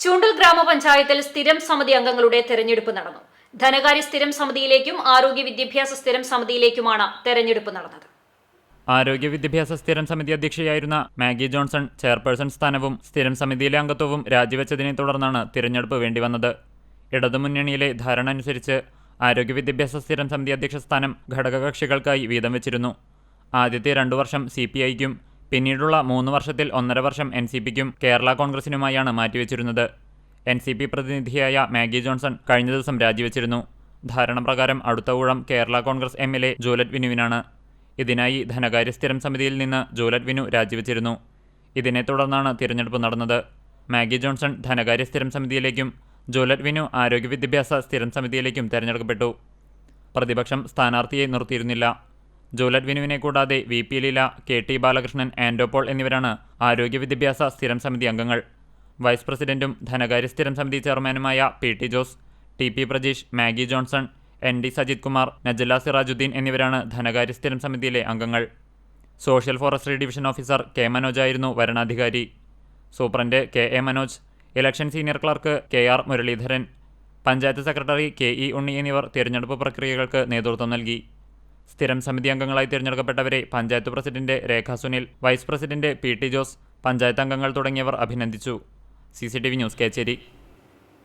ചൂണ്ടൽ ഗ്രാമപഞ്ചായത്തിൽ സ്ഥിരം സമിതി അംഗങ്ങളുടെ തെരഞ്ഞെടുപ്പ് നടന്നു. ധനകാര്യ സ്ഥിരം സമിതിയിലേക്കും ആരോഗ്യ വിദ്യാഭ്യാസ സ്ഥിരം സമിതിയിലേക്കുമാണ് തെരഞ്ഞെടുപ്പ് നടന്നത്. ആരോഗ്യ വിദ്യാഭ്യാസ സ്ഥിരം സമിതി അധ്യക്ഷയായിരുന്ന മാഗി ജോൺസൺ ചെയർപേഴ്സൺ സ്ഥാനവും സ്ഥിരം സമിതിയിലെ അംഗത്വവും രാജിവെച്ചതിനെ തുടർന്നാണ് തിരഞ്ഞെടുപ്പ് വേണ്ടി വന്നത് ഇടതുമുന്നണിയിലെ ധാരണ അനുസരിച്ച് ആരോഗ്യ വിദ്യാഭ്യാസ സ്ഥിരം സമിതി അധ്യക്ഷ സ്ഥാനം ഘടകകക്ഷികൾക്കായി വീതം വെച്ചിരുന്നു. ആദ്യത്തെ രണ്ടു വർഷം സി പി ഐക്കും പിന്നീടുള്ള മൂന്ന് വർഷത്തിൽ ഒന്നര വർഷം എൻ സി പിക്കും കേരള കോൺഗ്രസിനുമായാണ് മാറ്റിവെച്ചിരുന്നത്. എൻ സി പി പ്രതിനിധിയായ മാഗി ജോൺസൺ കഴിഞ്ഞ ദിവസം രാജിവെച്ചിരുന്നു. ധാരണപ്രകാരം അടുത്ത ഊഴം Kerala Congress M L A Jolet വിനുവിനാണ്. ഇതിനായി ധനകാര്യ സ്ഥിരം സമിതിയിൽ നിന്ന് ജോലറ്റ് വിനു രാജിവെച്ചിരുന്നു. ഇതിനെ തുടർന്നാണ് തിരഞ്ഞെടുപ്പ് നടന്നത്. മാഗി ജോൺസൺ ധനകാര്യ സ്ഥിരം സമിതിയിലേക്കും ജോലറ്റ് വിനു ആരോഗ്യ വിദ്യാഭ്യാസ സ്ഥിരം സമിതിയിലേക്കും തിരഞ്ഞെടുക്കപ്പെട്ടു. പ്രതിപക്ഷം സ്ഥാനാർത്ഥിയെ നിർത്തിയിരുന്നില്ല. ജോലറ്റ് വിനുവിനെ കൂടാതെ V P Leela K T Balakrishnan ആൻഡോപോൾ എന്നിവരാണ് ആരോഗ്യ വിദ്യാഭ്യാസ സ്ഥിരം സമിതി അംഗങ്ങൾ. വൈസ് പ്രസിഡന്റും ധനകാര്യ സ്ഥിരം സമിതി ചെയർമാനുമായ P T Jose T P Prajeesh Maggie Johnson N D Sajith Kumar Najala Sirajuddin എന്നിവരാണ് ധനകാര്യ സ്ഥിരം സമിതിയിലെ അംഗങ്ങൾ. Social forestry division officer K മനോജായിരുന്നു വരണാധികാരി. Superintendent K A Manoj election senior clerk K R Muraleedharan panchayat secretary K E Unni എന്നിവർ തിരഞ്ഞെടുപ്പ് പ്രക്രിയകൾക്ക് നേതൃത്വം നൽകി. സ്ഥിരം സമിതി അംഗങ്ങളായി തിരഞ്ഞെടുക്കപ്പെട്ടവരെ panchayat president Rekha Sunil vice president P T Jose panchayat അംഗങ്ങൾ തുടങ്ങിയവർ അഭിനന്ദിച്ചു. C news Kechery.